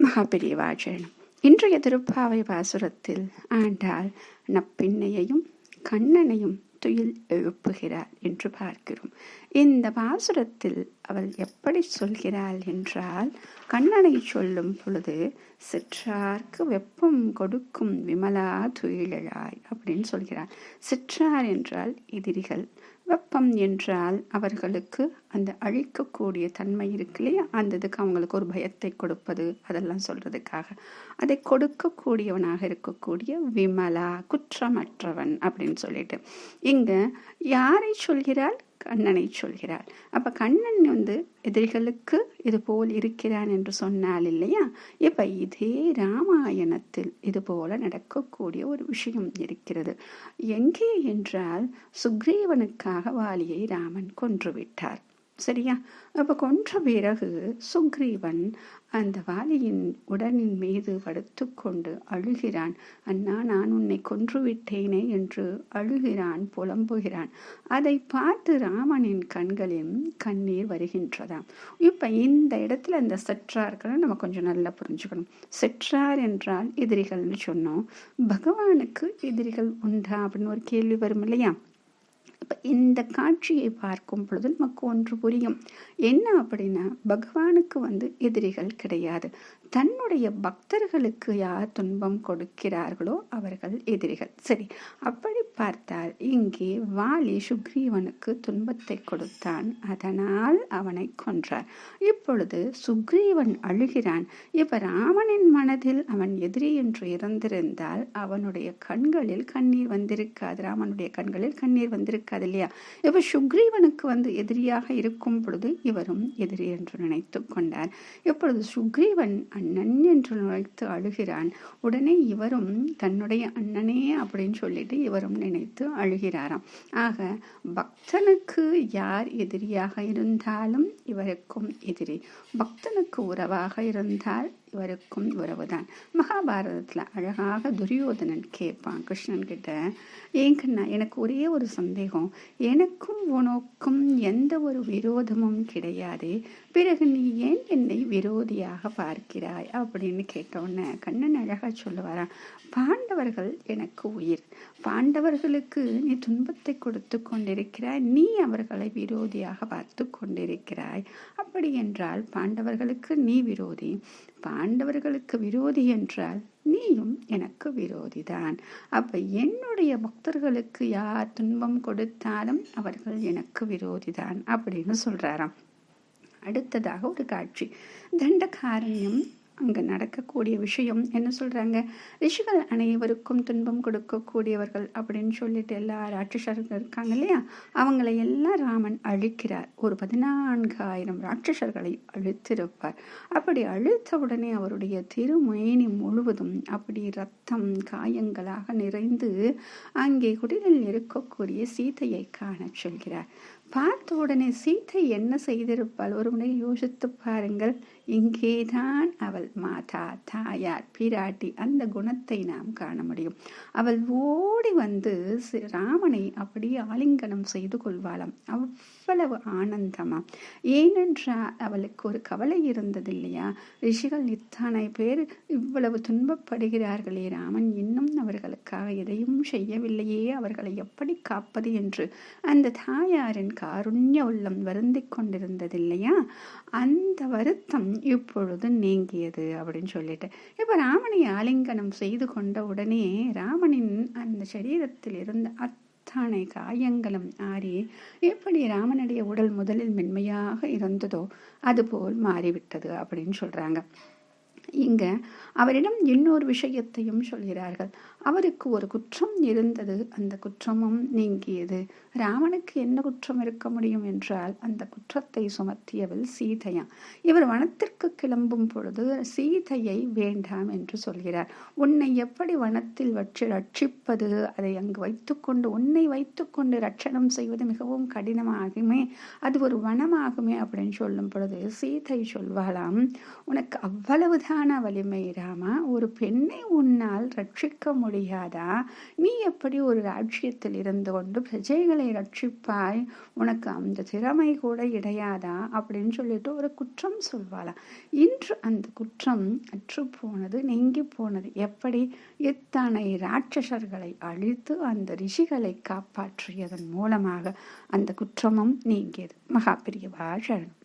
மகாபெரியவாச்சரணம் இன்றைய திருப்பாவை பாசுரத்தில் ஆண்டாள் நப்பின்னையையும் கண்ணனையும் துயில் எழுப்புகிறாள் என்று பார்க்கிறோம். இந்த பாசுரத்தில் அவள் எப்படி சொல்கிறாள் என்றால் கண்ணனை சொல்லும் பொழுது சிற்றார்க்கு வெப்பம் கொடுக்கும் விமலா துயிலழாய் அப்படின்னு சொல்கிறார். சிற்றார் என்றால் எதிரிகள் வெப்பம் என்றால் அவர்களுக்கு அந்த அழிக்கக்கூடிய தன்மை இருக்கு இல்லையா? அந்த இதுக்கு அவங்களுக்கு ஒரு பயத்தை கொடுப்பது அதெல்லாம் சொல்றதுக்காக. அதை கொடுக்கக்கூடியவனாக இருக்கக்கூடிய விமலா குற்றமற்றவன் அப்படின்னு சொல்லிட்டு. இங்க யாரை சொல்கிறாள்? கண்ணனை சொல்கிறாள். அப்ப கண்ணன் வந்து எதிரிகளுக்கு இது போல் இருக்கிறான் என்று சொன்னால் இல்லையா? இப்ப இதே ராமாயணத்தில் இது போல நடக்கக்கூடிய ஒரு விஷயம் இருக்கிறது. எங்கே என்றால் சுக்ரீவனுக்காக வாலியை ராமன் கொன்றுவிட்டார் சரியா? அப்போ கொன்ற பிறகு சுக்ரீவன் அந்த வாலியின் உடலின் மீது படுத்துக்கொண்டு அழுகிறான். அண்ணா நான் உன்னை கொன்று விட்டேனே என்று அழுகிறான் புலம்புகிறான். அதை பார்த்து ராமனின் கண்களில் கண்ணீர் வருகின்றதாம். இப்போ இந்த இடத்துல அந்த செற்றார்களை நம்ம கொஞ்சம் நல்லா புரிஞ்சுக்கணும். செற்றார் என்றால் எதிரிகள்னு சொன்னோம். பகவானுக்கு எதிரிகள் உண்டா அப்படின்னு ஒரு கேள்வி வரும் இல்லையா? இப்போ இந்த காட்சியை பார்க்கும் பொழுது நமக்கு ஒன்று புரியும். என்ன அப்படின்னா பகவானுக்கு வந்து எதிரிகள் கிடையாது. தன்னுடைய பக்தர்களுக்கு யார் துன்பம் கொடுக்கிறார்களோ அவர்கள் எதிரிகள். சரி அப்படி பார்த்தால் இங்கே வாலி சுக்ரீவனுக்கு துன்பத்தை கொடுத்தான். அதனால் அவனை கொன்றார். இப்பொழுது சுக்ரீவன் அழுகிறான். இப்ப ராமனின் மனதில் அவன் எதிரி என்று இருந்திருந்தால் அவனுடைய கண்களில் கண்ணீர் வந்திருக்காது. ராமனுடைய கண்களில் கண்ணீர் இருக்காது இல்லையா? இப்போ சுக்ரீவனுக்கு வந்து எதிரியாக இருக்கும் பொழுது இவரும் எதிரி என்று நினைத்து கொண்டார். இப்பொழுது சுக்ரீவன் அண்ணன் என்று நினைத்து அழுகிறான். உடனே இவரும் தன்னுடைய அண்ணனே அப்படின்னு சொல்லிட்டு இவரும் நினைத்து அழுகிறாராம். ஆக பக்தனுக்கு யார் எதிரியாக இருந்தாலும் இவருக்கும் எதிரி. பக்தனுக்கு உறவாக இருந்தால் இவருக்கும் உறவுதான். மகாபாரதத்தில் அழகாக துரியோதனன் கேட்பான் கிருஷ்ணன் கிட்ட ஏங்கண்ணா எனக்கு ஒரே ஒரு சந்தேகம். எனக்கும் உனக்கும் எந்த ஒரு விரோதமும் கிடையாது. பிறகு நீ ஏன் என்னை விரோதியாக பார்க்கிறாய்? அப்படின்னு கேட்டோன்னே கண்ணன் அழகாக சொல்லுவாரா பாண்டவர்கள் எனக்கு உயிர். பாண்டவர்களுக்கு நீ துன்பத்தை கொடுத்து கொண்டிருக்கிறாய். நீ அவர்களை விரோதியாக பார்த்து கொண்டிருக்கிறாய். அப்படி என்றால் பாண்டவர்களுக்கு நீ விரோதி. பாண்டவர்களுக்கு விரோதி என்றால் நீயும் எனக்கு விரோதிதான். அப்ப என்னுடைய பக்தர்களுக்கு யார் துன்பம் கொடுத்தாலும் அவர்கள் எனக்கு விரோதிதான் அப்படின்னு சொல்றாராம். அடுத்ததாக ஒரு காட்சி. தண்டகாரண்யம் அங்கு நடக்கக்கூடிய விஷயம். என்ன சொல்கிறாங்க ரிஷிகள் அனைவருக்கும் துன்பம் கொடுக்கக்கூடியவர்கள் அப்படின்னு சொல்லிட்டு எல்லா ராட்சசர்கள் இருக்காங்க இல்லையா? அவங்களை எல்லாம் ராமன் அழிக்கிறார். ஒரு பதினான்காயிரம் ராட்சசர்களை அழித்திருப்பார். அப்படி அழித்த உடனே அவருடைய திருமேனி முழுவதும் அப்படி ரத்தம் காயங்களாக நிறைந்து அங்கே குடிலில் இருக்கக்கூடிய சீதையை காண சொல்கிறார். பார்த்த உடனே சீதை என்ன செய்திருப்பாள்? ஒரு முறை யோசித்து பாருங்கள். இங்கேதான் அவள் மாதா தாயார் பிராட்டி அந்த குணத்தை நாம் காண முடியும். அவள் ஓடி வந்து ராமனை அப்படியே ஆலிங்கனம் செய்து கொள்வாளாம். அவ்வளவு ஆனந்தமா. ஏனென்றால் அவளுக்கு ஒரு கவலை இருந்தது இல்லையா? ரிஷிகள் இத்தனை பேர் இவ்வளவு துன்பப்படுகிறார்களே ராமன் இன்னும் அவர்களுக்காக எதையும் செய்யவில்லையே அவர்களை எப்படி காப்பது என்று. அந்த தாயாரின் காருண்ய உள்ளம் வருந்திக் கொண்டிருந்தது இல்லையா? அந்த வருத்தம் இப்பொழுது நீங்கியது அப்படின்னு சொல்லிட்டு. இப்போ ராமனை ஆலிங்கனம் செய்து கொண்ட உடனே ராமனின் அந்த சரீரத்தில் இருந்த அத்தனை காயங்களும் ஆறி எப்படி ராமனுடைய உடல் முதலில் மென்மையாக இருந்ததோ அதுபோல் மாறிவிட்டது அப்படின்னு சொல்றாங்க. இங்க அவரிடம் இன்னொரு விஷயத்தையும் சொல்கிறார்கள். அவருக்கு ஒரு குற்றம் இருந்தது. அந்த குற்றமும் நீங்கியது. ராமனுக்கு என்ன குற்றம் இருக்க முடியும் என்றால் அந்த குற்றத்தை சுமத்தியவள் சீதையா. இவர் வனத்திற்கு கிளம்பும் பொழுது சீதையை வேண்டாம் என்று சொல்கிறார். உன்னை எப்படி வனத்தில் வச்சு ரட்சிப்பது? அதை அங்கு வைத்துக்கொண்டு உன்னை வைத்துக்கொண்டு ரட்சணம் செய்வது மிகவும் கடினமாகுமே. அது ஒரு வனமாகுமே அப்படின்னு சொல்லும் பொழுது சீதை சொல்வாளாம் உனக்கு அவ்வளவுதான வலிமை ராமா. ஒரு பெண்ணை உன்னால் ரட்சிக்க முடியாதா? நீ எப்படி ஒரு ராஜ்யத்தில் இருந்து கொண்டு பிரஜைகளை ரட்சிப்பாய்? உனக்கு அந்த திறமை கூட கிடையாதா? அப்படின்னு சொல்லிட்டு ஒரு குற்றம் சொல்வாளாம் இன்று அந்த குற்றம் அற்று போனது நெங்கி போனது எப்படி? இத்தனை ராட்சசர்களை அழித்து அந்த ரிஷிகளை காப்பாற்றியதன் மூலமாக அந்த குற்றமும் நீங்கியது. மகாபிரியவா சரணம்.